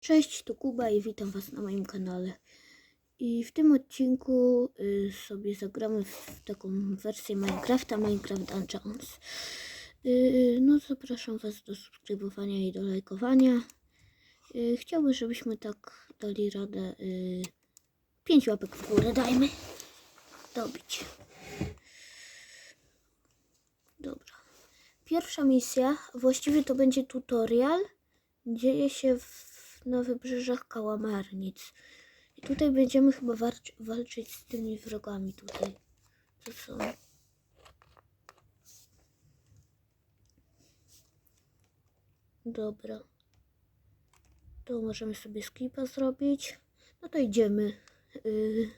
Cześć, tu Kuba i witam Was na moim kanale. I w tym odcinku y, sobie zagramy w taką wersję Minecrafta, Minecraft Dungeons. Y, no zapraszam Was do subskrybowania i do lajkowania. Y, chciałbym, żebyśmy tak dali radę. Y, 5 łapek w górę dajmy. Dobić. Dobra. Pierwsza misja, właściwie to będzie tutorial. Dzieje się w, na wybrzeżach kałamarnic. I tutaj będziemy chyba walcz, walczyć z tymi wrogami tutaj. To są. Dobra. To możemy sobie skipa zrobić. No to idziemy. Yy.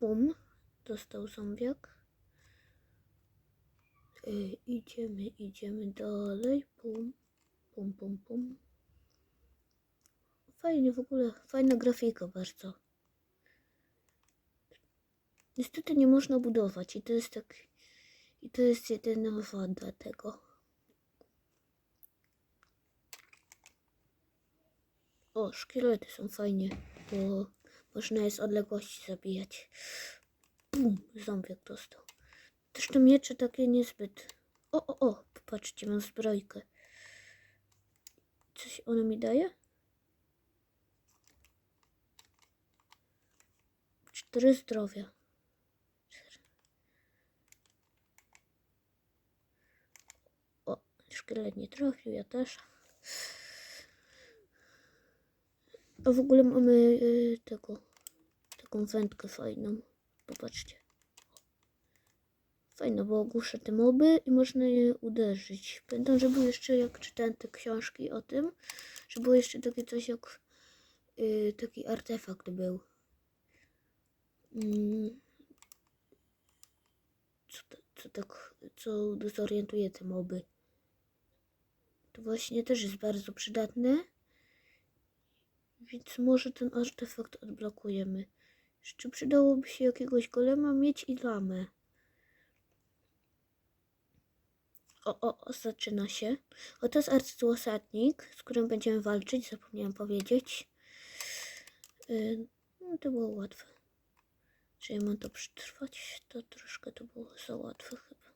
Bum. Dostał zombiak. Y, idziemy, idziemy dalej. Pum, pum, pum, pum. Fajnie w ogóle, fajna grafika bardzo. Niestety nie można budować i to jest tak, i to jest jedyna wada tego. O, szkielety są fajnie, bo można je z odległości zabijać. Bum, zombiak dostał. Też te miecze takie niezbyt. O, o, o, popatrzcie, mam zbrojkę. Coś ono mi daje? Cztery zdrowia. O, szkielet nie trafił, ja też. A w ogóle mamy y, tego, taką wędkę fajną. Popatrzcie. Fajno, bo ogłuszę te moby i można je uderzyć. Pamiętam, że był jeszcze, jak czytałem te książki o tym, że było jeszcze takie coś jak y, taki artefakt był. Mm. Co, co tak, co dezorientuje te moby. To właśnie też jest bardzo przydatne. Więc może ten artefakt odblokujemy. Jeszcze przydałoby się jakiegoś golema mieć i lamę. O, o, o, zaczyna się. O, to jest arcytłosadnik, z którym będziemy walczyć, zapomniałam powiedzieć. Yy, no, to było łatwe. Czy ja mam to przetrwać? To troszkę to było za łatwe chyba.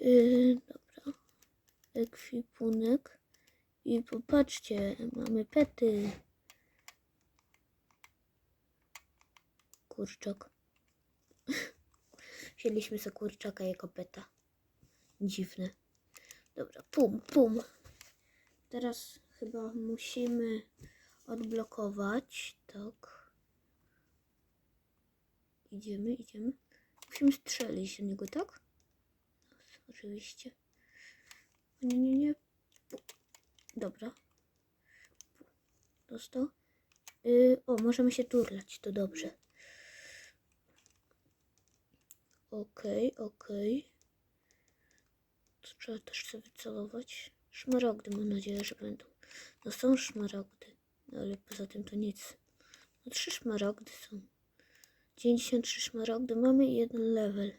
Yy, dobra. Ekwipunek. I popatrzcie, mamy pety. Kurczak. Wzięliśmy sobie kurczaka jako peta. Dziwne. Dobra, pum, pum. Teraz chyba musimy odblokować. Tak. Idziemy, idziemy. Musimy strzelić do niego, tak? Oczywiście. Nie, nie, nie. Dobra. Dostał. Yy, o, możemy się turlać, to dobrze. Okej, okej. To trzeba też sobie wycelować. Szmaragdy mam nadzieję, że będą. No są szmaragdy, no ale poza tym to nic. No trzy szmaragdy są. 93 szmaragdy mamy i jeden level.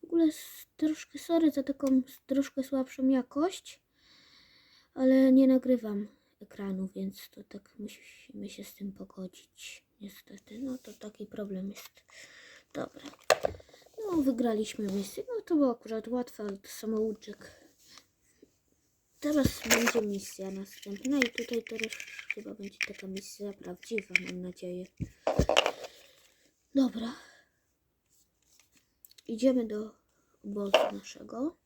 W ogóle troszkę sorry za taką troszkę słabszą jakość, ale nie nagrywam ekranu, więc to tak musimy się z tym pogodzić. Niestety, no to taki problem jest. Dobra. No, wygraliśmy misję. No to było akurat łatwe, ale to samouczek. Teraz będzie misja następna i tutaj teraz chyba będzie taka misja prawdziwa, mam nadzieję. Dobra. Idziemy do obozu naszego.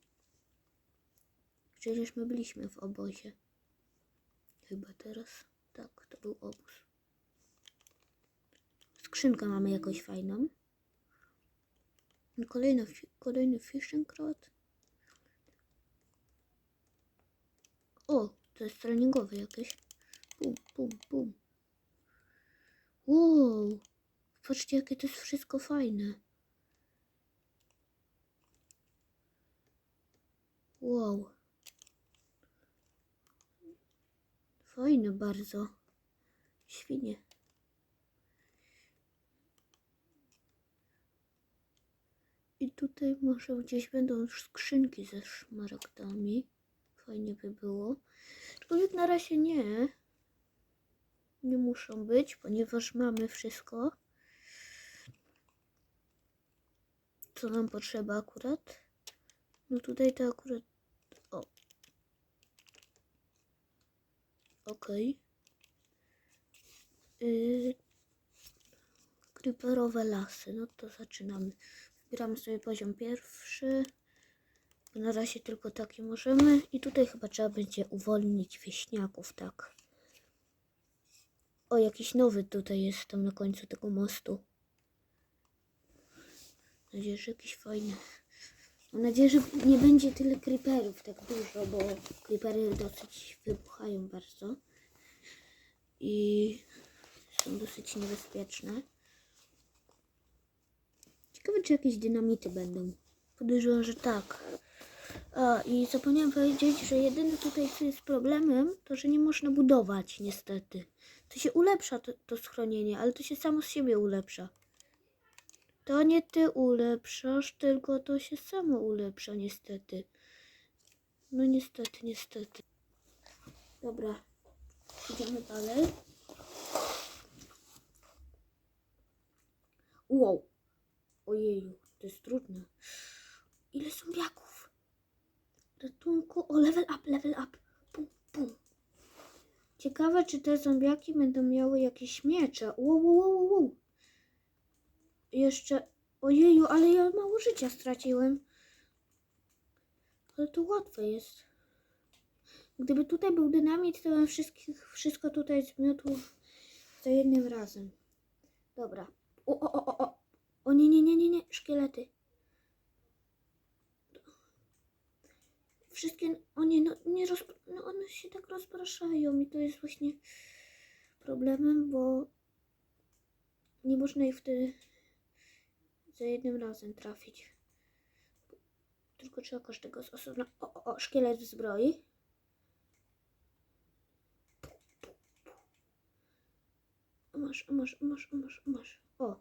Przecież my byliśmy w obozie. Chyba teraz. Tak, to był obóz. Skrzynkę mamy jakąś fajną. Kolejny, kolejny fishing rod. O, to jest treningowy jakieś. Pum, pum, pum. Wow. Patrzcie, jakie to jest wszystko fajne. Wow. Fajne bardzo. Świnie. I tutaj może gdzieś będą skrzynki ze szmaragdami. Fajnie by było. Aczkolwiek na razie nie. Nie muszą być, ponieważ mamy wszystko. Co nam potrzeba akurat? No tutaj to akurat... O. Okej. Yy, creeperowe lasy. No to zaczynamy. Wybieramy sobie poziom pierwszy. Na razie tylko taki możemy. I tutaj chyba trzeba będzie uwolnić wieśniaków, tak. O, jakiś nowy tutaj jest tam na końcu tego mostu. Mam nadzieję, że jakiś fajny. Mam nadzieję, że nie będzie tyle creeperów tak dużo, bo creepery dosyć wybuchają bardzo. I są dosyć niebezpieczne. Ciekawe, czy jakieś dynamity będą. Podejrzewam, że tak. A, i zapomniałam powiedzieć, że jedyny tutaj, co jest problemem, to, że nie można budować, niestety. To się ulepsza, to, to schronienie, ale to się samo z siebie ulepsza. To nie ty ulepszasz, tylko to się samo ulepsza, niestety. No niestety, niestety. Dobra, idziemy dalej. Wow. Ojeju, to jest trudne. Ile zombiaków? Ratunku. O, level up, level up. Pum, pum. Ciekawe, czy te zombiaki będą miały jakieś miecze. Wow, wow, wow, wow. Jeszcze. Ojeju, ale ja mało życia straciłem. Ale to łatwe jest. Gdyby tutaj był dynamit, to bym wszystkich, wszystko tutaj zmiotł za jednym razem. Dobra. O, o, o, o, o. Nie, nie, nie, nie, nie. Szkielety. Wszystkie, o nie, no, nie roz, no one się tak rozpraszają i to jest właśnie problemem, bo nie można ich wtedy za jednym razem trafić. Tylko trzeba każdego z osobna. O, o, o, szkielet w zbroi. O, Masz, masz, masz, masz, masz. O,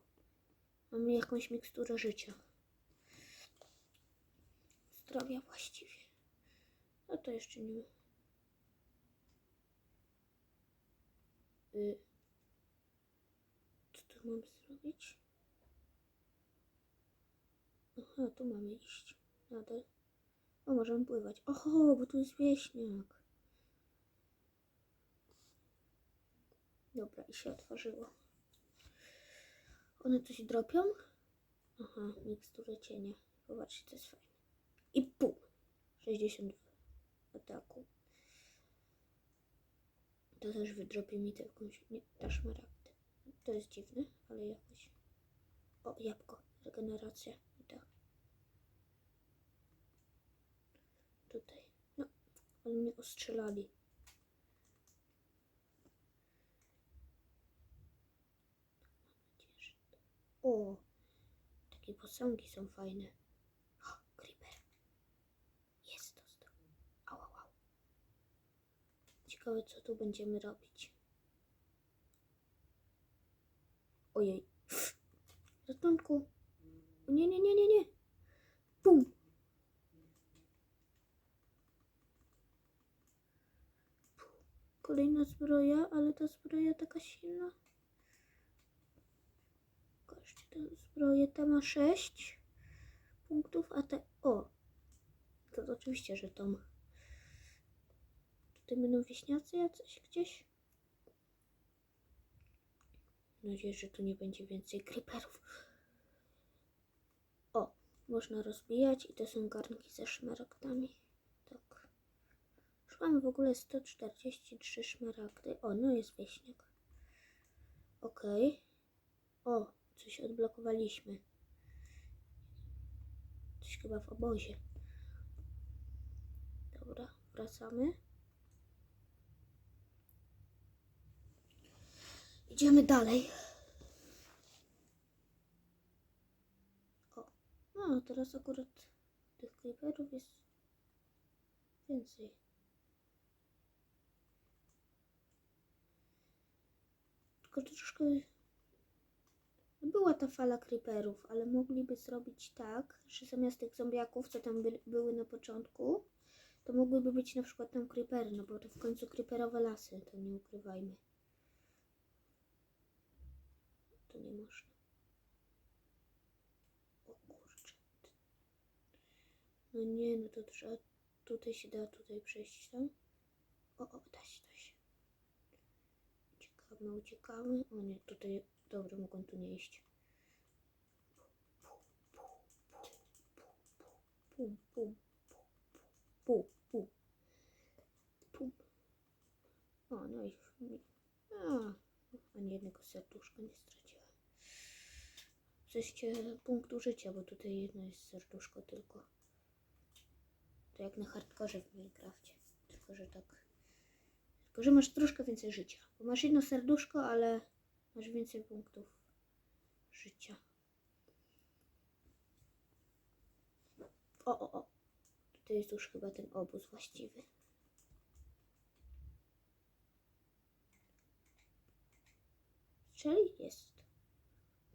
mamy jakąś miksturę życia. Zdrowia właściwie. No to jeszcze nie. Y, co tu mam zrobić? Aha, tu mamy iść. Nadal. O, możemy pływać. Oho, bo tu jest wieśniak. Dobra, i się otworzyło. One coś dropią? Aha, miksturę cienia. Zobaczcie, to jest fajne. I pół. 62 ataku. To też wydropi mi jakąś... Nie, ta szmaragdy. To jest dziwne, ale jakoś... O, jabłko. Regeneracja. I tak. Tutaj. No, ale mnie ostrzelali. O! Takie posągi są fajne. O, creeper. Jest dostał. Ciekawe, co tu będziemy robić. Ojej. Ratunku. Nie, nie, nie, nie, nie. Pum. Kolejna zbroja, ale ta zbroja taka silna. Pokażcie tę zbroję. Ta ma 6 punktów, a ta... O! To oczywiście, że to ma. Tutaj będą wieśniacy jacyś gdzieś. Mam nadzieję, że tu nie będzie więcej creeperów. O, można rozbijać i to są garnki ze szmaragdami. Już mamy w ogóle 143 szmaragdy. O, no jest wieśniak. Okej. O, coś odblokowaliśmy. Coś chyba w obozie. Dobra, wracamy. Idziemy dalej. O, no teraz akurat tych creeperów jest więcej. Tylko troszkę... Była ta fala creeperów, ale mogliby zrobić tak, że zamiast tych zombiaków, co tam by, były na początku, to mogłyby być na przykład tam creepery, no bo to w końcu creeperowe lasy, to nie ukrywajmy. To nie można. O kurczę. No nie, no to trzeba. Tutaj się da, tutaj przejść tam. O, o, da się, da się. Uciekamy. O nie, tutaj. Dobra, mogą tu nie iść. Pum, pum, pum, pum, pum. O, no już. mi- A, ani jednego serduszka nie straciłem. Jesteście punktu życia, bo tutaj jedno jest serduszko tylko. To jak na hardkorze w Minecrafcie. Tylko, że tak. Tylko, że masz troszkę więcej życia. Bo masz jedno serduszko, ale masz więcej punktów życia. O, o, o. Tutaj jest już chyba ten obóz właściwy. Czyli jest.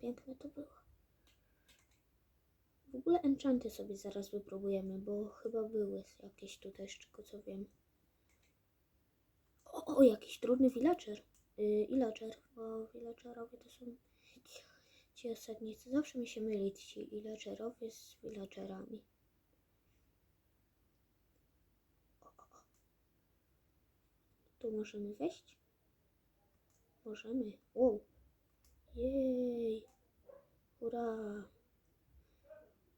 Piękne to było. W ogóle enchanty sobie zaraz wypróbujemy, bo chyba były jakieś tutaj, z czego co wiem. O, o jakiś trudny villager. Yy, bo villagerowie to są ci, osadnicy. Zawsze mi się myli ci villagerowie z villagerami. O, o, o. Tu możemy wejść? Możemy. Wow. Jej. Ura.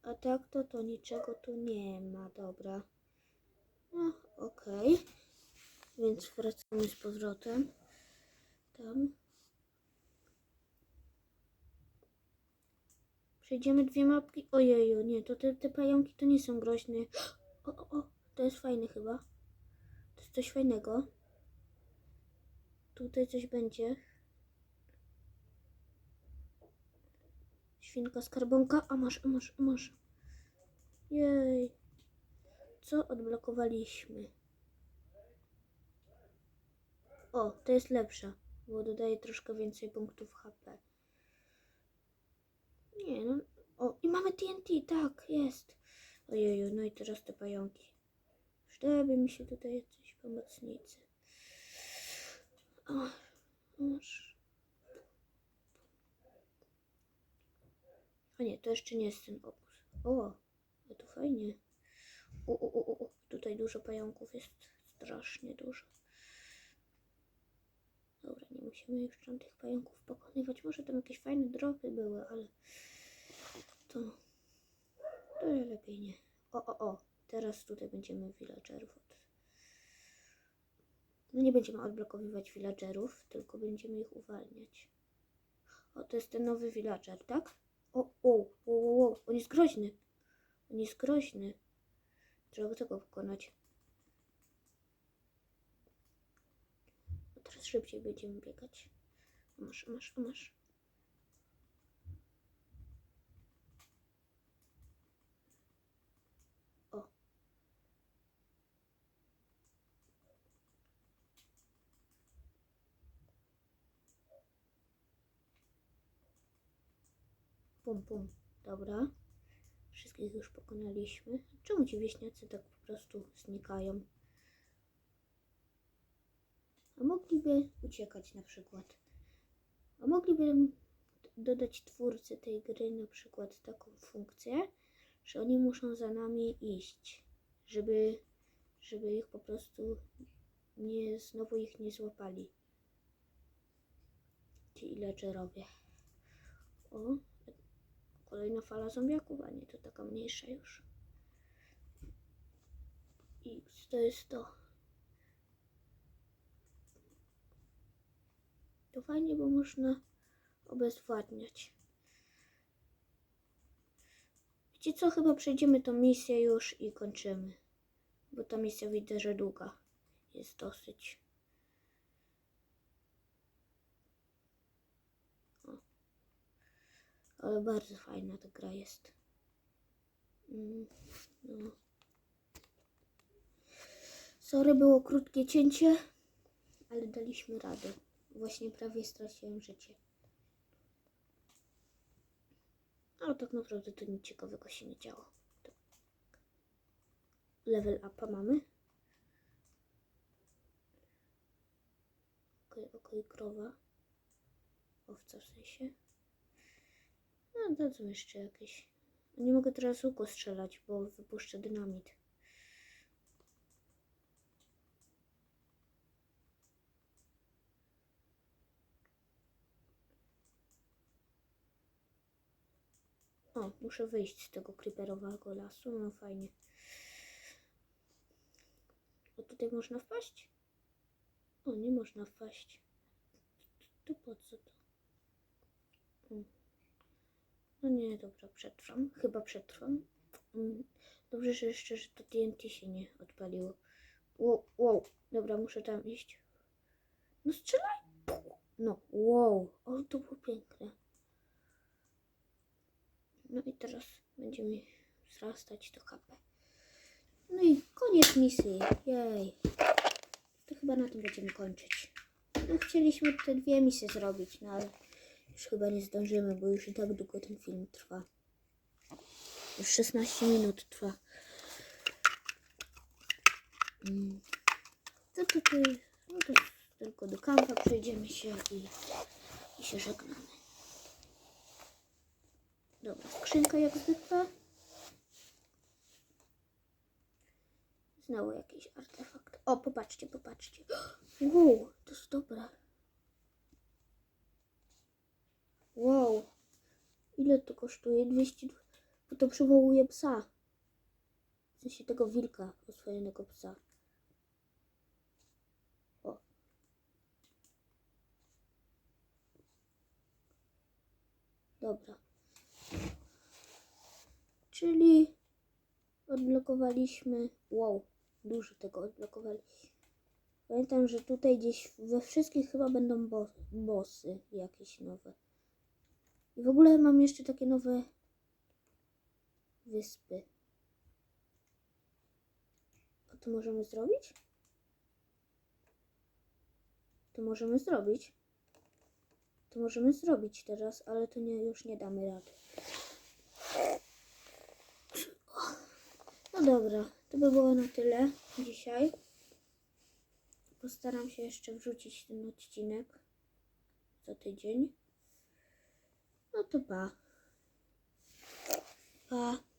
A tak to to niczego tu nie ma, dobra. No, okej. Więc wracamy z powrotem. Tam. Przejdziemy dwie mapki. Ojeju, nie, to te, te pająki to nie są groźne. O, o, o, to jest fajne chyba. To jest coś fajnego. Tutaj coś będzie. Świnka skarbonka, a masz, a masz, a masz. Jej. Co odblokowaliśmy? O, to jest lepsza, bo dodaje troszkę więcej punktów HP. Nie, no. O, i mamy TNT, tak, jest. Ojeju, no i teraz te pająki. Przydałyby mi się tutaj jacyś pomocnicy. O, masz. A nie, to jeszcze nie jest ten obóz. O, ale to fajnie. O, o, o, o, tutaj dużo pająków jest. Strasznie dużo. Dobra, nie musimy już tam tych pająków pokonywać. Może tam jakieś fajne dropy były, ale to, to lepiej nie. O, o, o, teraz tutaj będziemy villagerów od... No nie będziemy odblokowywać villagerów, tylko będziemy ich uwalniać. O, to jest ten nowy villager, tak? O, o, o, o, o, on jest groźny. On jest groźny. Trzeba tego pokonać. No teraz szybciej będziemy biegać. Masz, masz, masz. O. Pum, pum. Dobra. Wszystkich już pokonaliśmy. Czemu ci wieśniacy tak po prostu znikają? A mogliby uciekać na przykład. A mogliby dodać twórcy tej gry na przykład taką funkcję, że oni muszą za nami iść, żeby, żeby ich po prostu nie, znowu ich nie złapali. Ci villagerowie. O, Kolejna fala zombiaków, a nie to taka mniejsza już. I to jest to. To fajnie, bo można obezwładniać. Wiecie co, chyba przejdziemy tą misję już i kończymy. Bo ta misja widzę, że długa jest dosyć. Ale bardzo fajna ta gra jest. Mm, No. Sorry, było krótkie cięcie, ale daliśmy radę. Właśnie prawie straciłem życie. Ale tak naprawdę to nic ciekawego się nie działo. Level upa mamy. Okej, okej, krowa. Owca w sensie. No, dadzą jeszcze jakieś. Nie mogę teraz łuku strzelać, bo wypuszczę dynamit. O, muszę wyjść z tego creeperowego lasu. No fajnie. A tutaj można wpaść? O, nie można wpaść. To po co to? Mm. No nie, dobra, przetrwam. Chyba przetrwam. Mm, Dobrze, że jeszcze, że to TNT się nie odpaliło. Wow, wow. Dobra, muszę tam iść. No strzelaj! No, wow. O, to było piękne. No i teraz będziemy wzrastać do HP. No i koniec misji. Jej. To chyba na tym będziemy kończyć. No, chcieliśmy te dwie misje zrobić, no ale już chyba nie zdążymy, bo już i tak długo ten film trwa. Już 16 minut trwa. Mm. To tutaj, no to tylko do kampa przejdziemy się i, i się żegnamy. Dobra, skrzynka jak zwykle. Znowu jakiś artefakt. O, popatrzcie, popatrzcie. Wow, to jest dobre. Wow. Ile to kosztuje? 200. Bo to przywołuje psa. W sensie tego wilka, oswojonego psa. O. Dobra. Czyli odblokowaliśmy. Wow, dużo tego odblokowaliśmy. Pamiętam, że tutaj gdzieś we wszystkich chyba będą bo bossy jakieś nowe. I w ogóle mam jeszcze takie nowe wyspy. A to możemy zrobić? To możemy zrobić. To możemy zrobić teraz, ale to nie, już nie damy rady. No dobra, to by było na tyle dzisiaj. Postaram się jeszcze wrzucić ten odcinek za tydzień. No to pa. Pa.